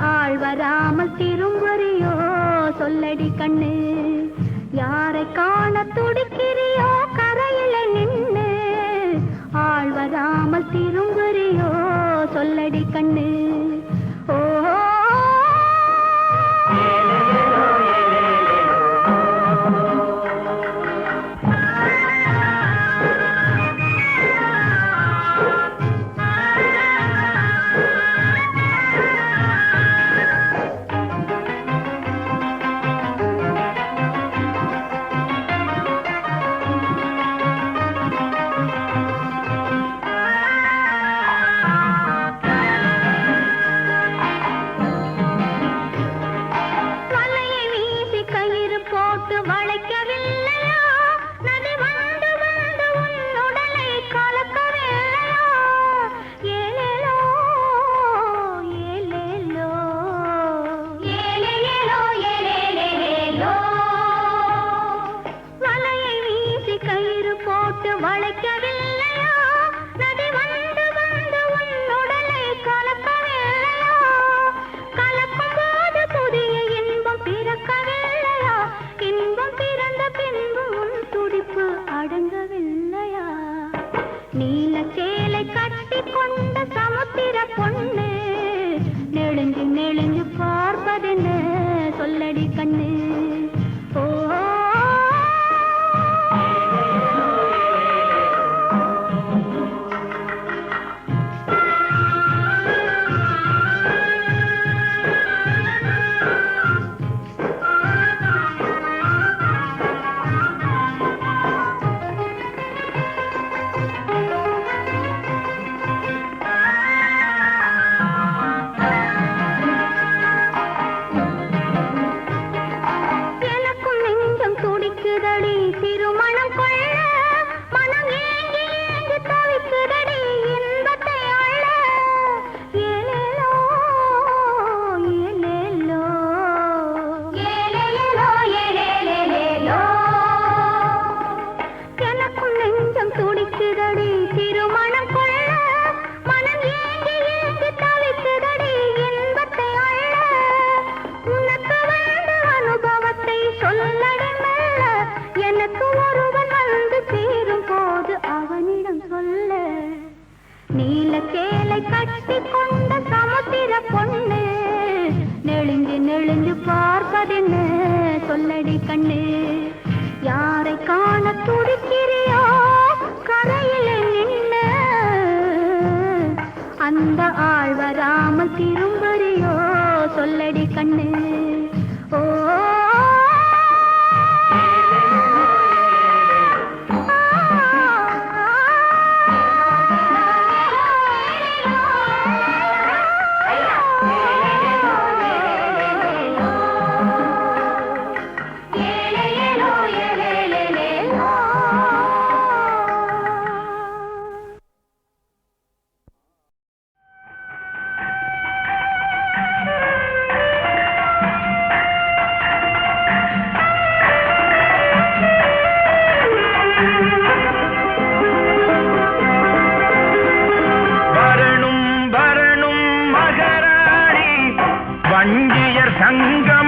ஆள் வராமல் திரும்புறியோ? சொல்லடி கண்ணு யாரை காண துடிக்கிறியோ? கரையில நின்று ஆள் வராமல் திரும்புறியோ? சொல்லடி கண்ணு கண்ணெழுந்து பார்ப்பதென்ன? சொல்லடி கண்ணு. யாரை காண துடிக்கிறியோ? கரையில் நின்ன. அந்த ஆழ்வராமல் திரும்பறியோ? சொல்லடி கண்ணு. வஞ்சியர் சங்கம்.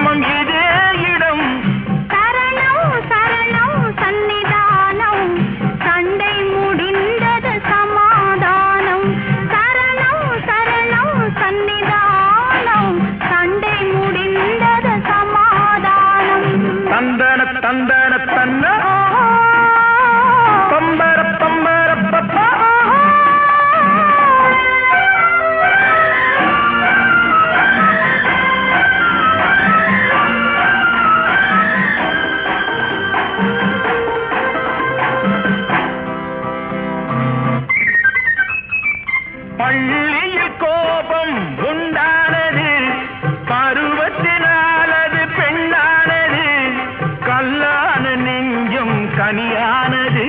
மழையானது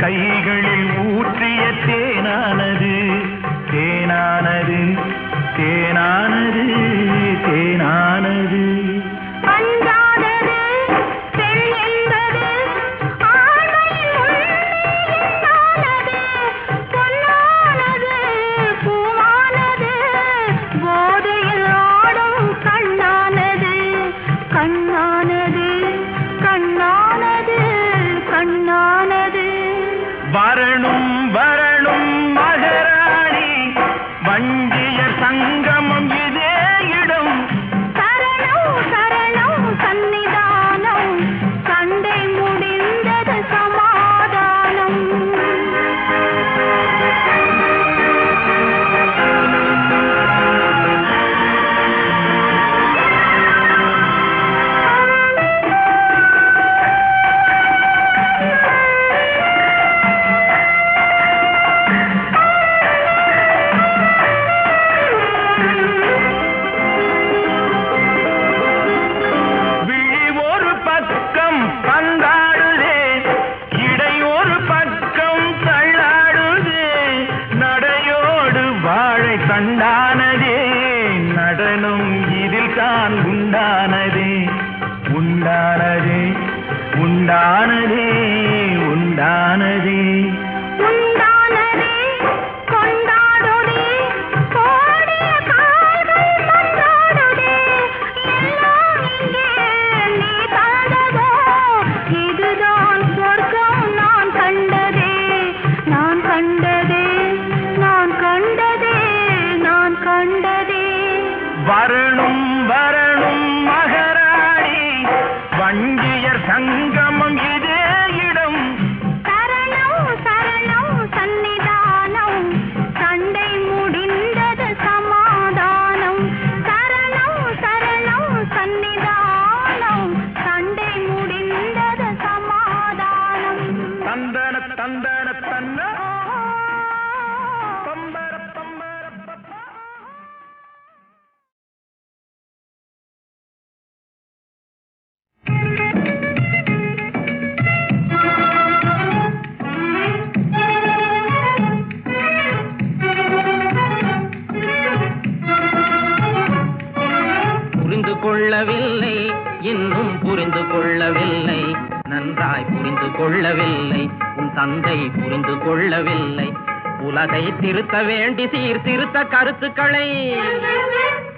கைகளில் ஊற்றிய தேனானது. தந்தை புரிந்து கொள்ளவில்லை. உலகை திருத்த வேண்டி சீர்திருத்த கருத்துக்களை.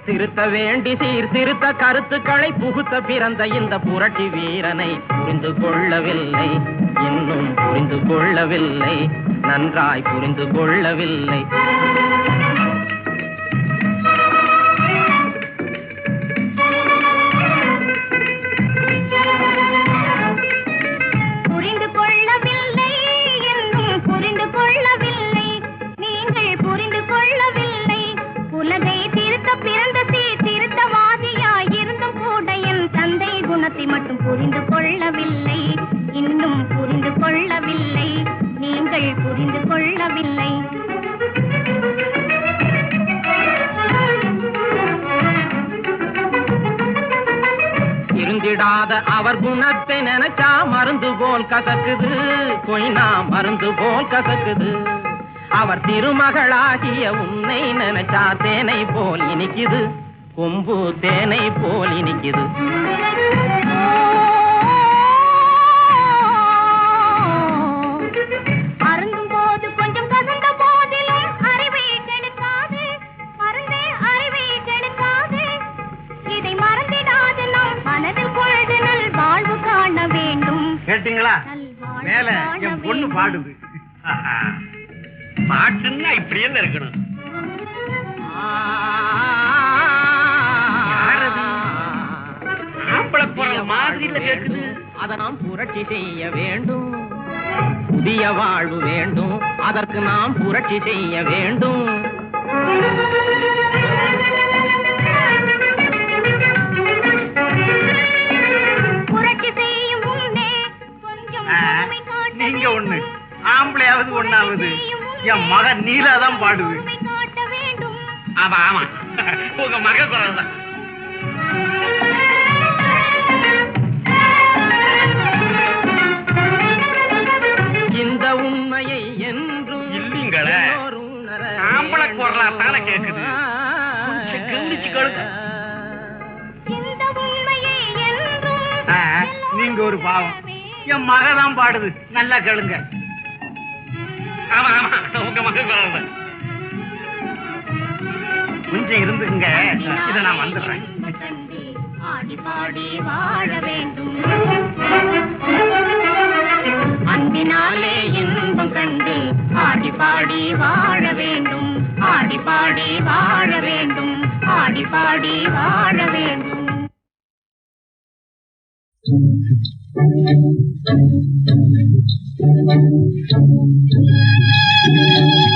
திருத்த வேண்டி சீர்திருத்த கருத்துக்களை புகுத்த பிறந்த இந்த புரட்டி வீரனை புரிந்து கொள்ளவில்லை. இன்னும் புரிந்து கொள்ளவில்லை. நன்றாய் புரிந்து கொள்ளவில்லை. அஞ்சிடாத அவர் குணத்தை நினைச்சா மருந்து போல் கசக்குது. கொய்னா மருந்து போல் கசக்குது. அவர் திருமகளாகிய உன்னை நினைச்சா தேனை போல் இனிக்குது. கொம்பு தேனை போல் இனிக்குது. நல்வாழ்வு மேல என் பொண்ணு. பாடுது. பாட்டுன்னா இப்படியே இருக்கணும். மாதிரில. அதை நாம் புரட்சி செய்ய வேண்டும். புதிய வாழ்வு வேண்டும். அதற்கு நாம் புரட்சி செய்ய வேண்டும். மகன் நீலா தான் பாடுது ஆமா ஆமா. உங்க மக குரல் தான். இந்த உண்மையை என்றும் இல்லீங்களே. ஆம்பளை குரலா தானே. கேக்குது. கவனிச்சு ஆ, நீங்க ஒரு பாவம். என் மக தான் பாடுது. நல்லா கேளுங்க. ஆமா ஆமா. உங்க மகள் குரல் கொஞ்சம் இருந்துங்க இதை நான் வந்துடுறேன். வாழ வேண்டும் அன்பினாலே இன்பம் கண்டு ஆடி பாடி வாழ வேண்டும். ஆடி பாடி வாழ வேண்டும். ஆடி பாடி வாழ வேண்டும். Thank you. Thank you.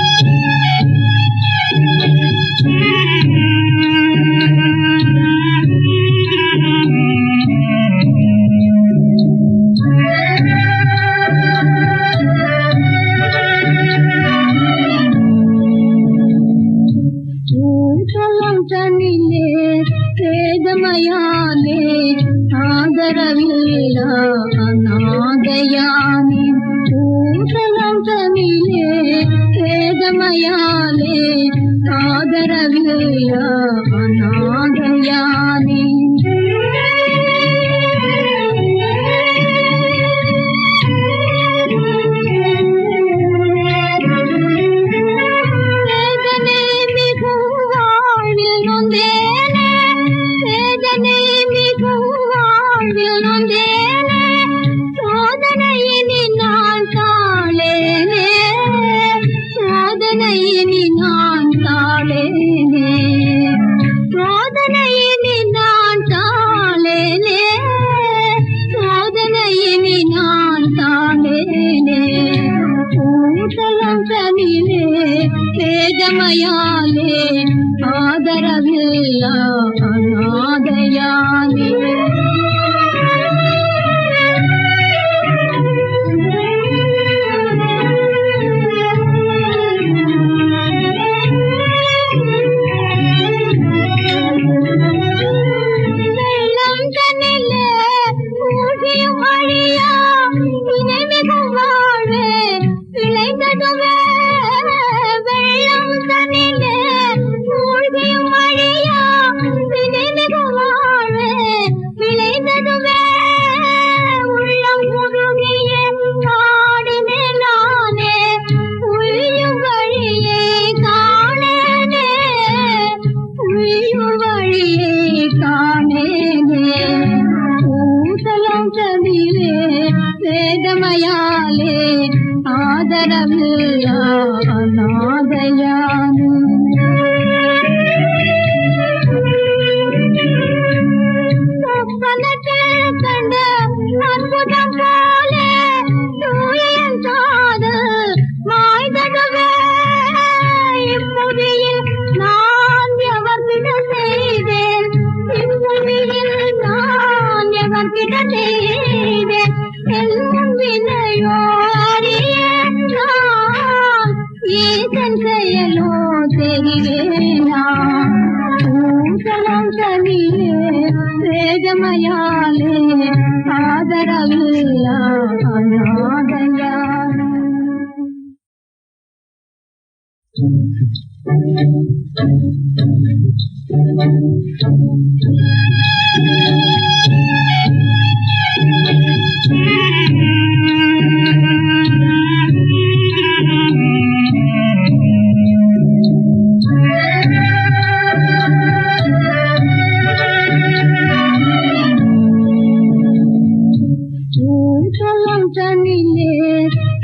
చల్లంచనిలే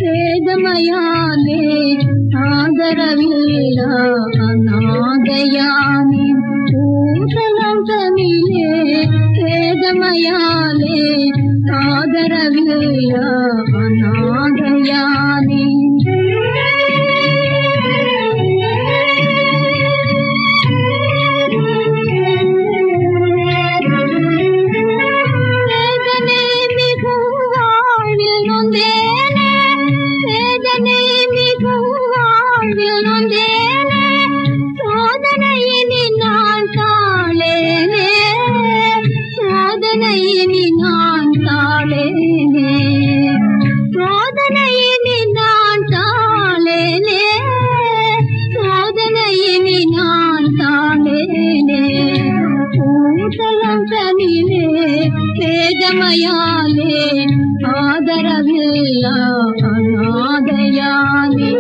వేదమయాలే ఆదరవిల్ల అనాదయాని చల్లంచనిలే వేదమయాలే ఆదరవిల్ల கூட்டலொன்றனிலே வேதமையாலே ஆதரவில்லா அநாதையாலே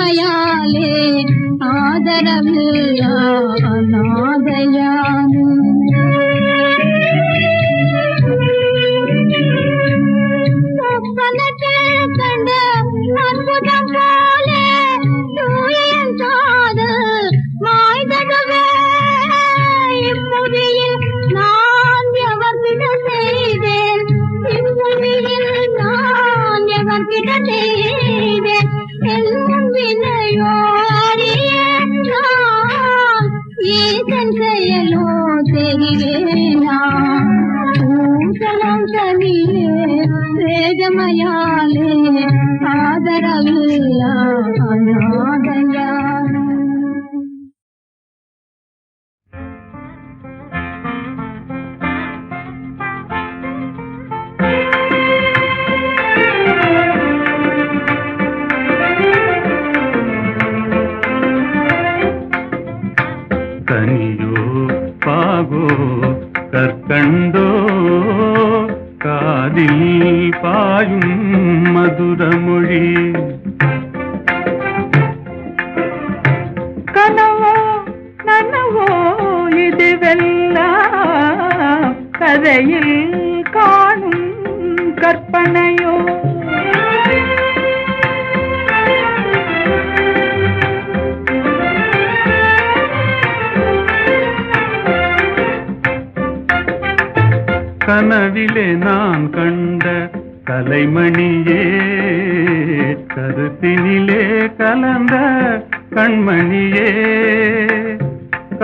याले आदरं या வேதமயாலே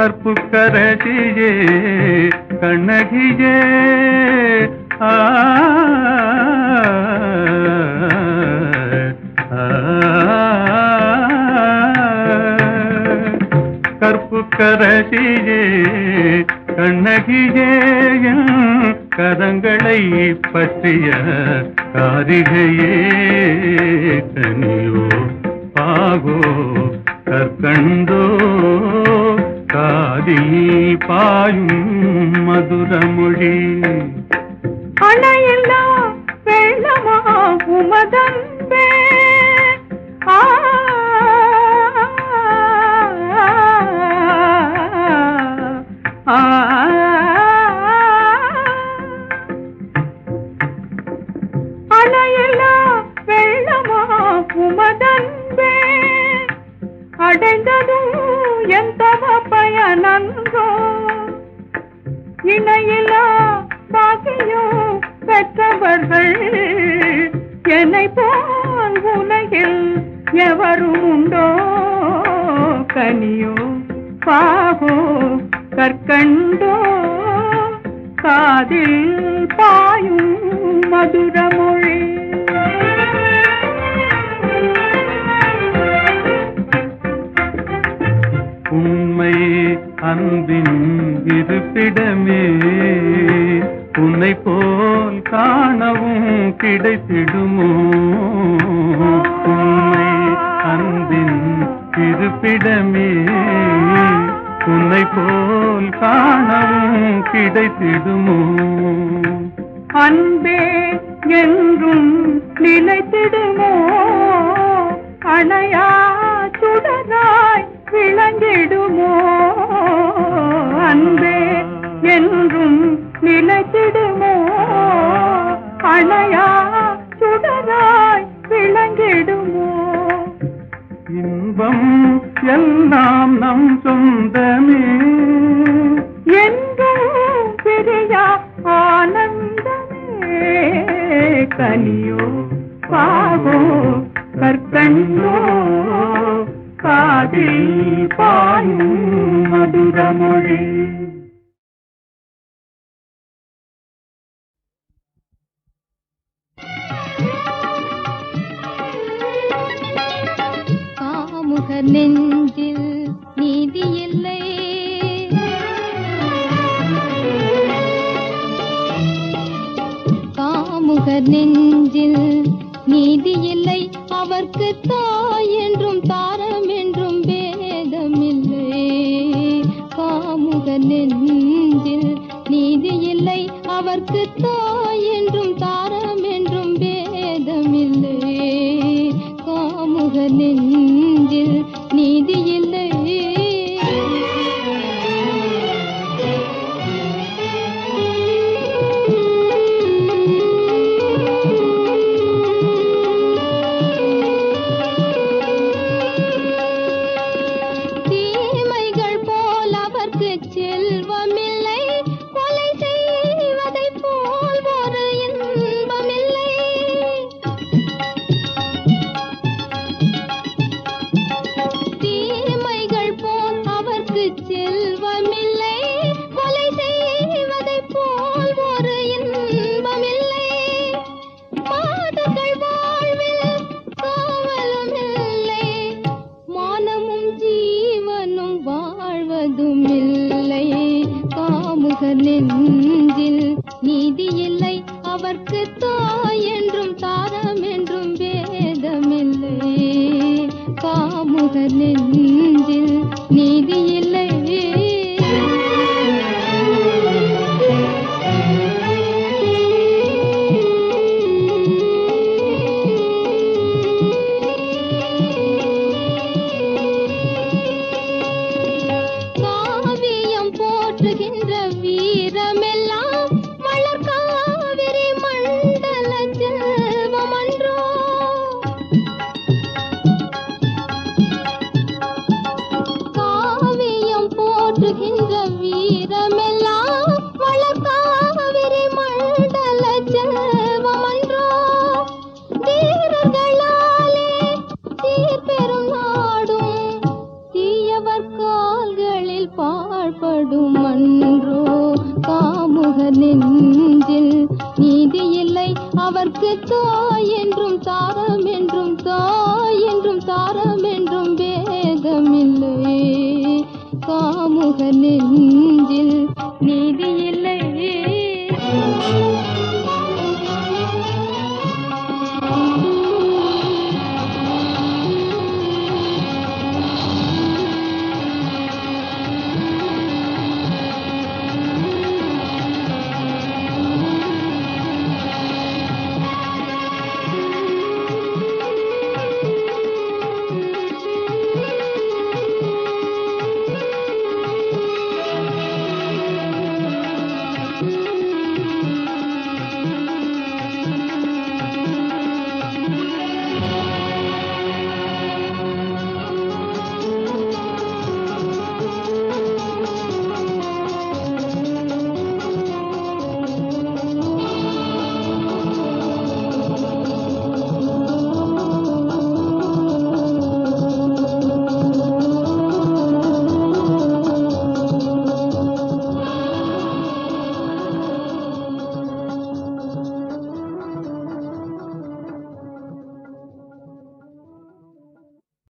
கற்பு கரடியே கண்ணகியே. ஆ கற்பு கரடியே கண்ணகியே கரங்களை பற்றிய காரிகையே. கனியோ பாகோ கற்கண்டோ காதில் பாயும் மதுரமொழி அணையெல்லாம் வெள்ளமா உமதன்பே ஆ அன்பே என்றும் நிலைத்திடுமோ? அணையா சுடராய் விளங்கிடுமோ? அன்பே என்றும் நிலைத்திடுமோ? அணையா சுடராய் விளங்கிடுமோ? இன்பம் எல்லாம் நம் சொந்தமே. கனியோ பாகோ கற்கண்டோ காதில் பாயும் மதுரமொழி காமுகர் நெஞ்சில் நீதி இல்லை அவர்க்கு தாய் என்றும் தாய்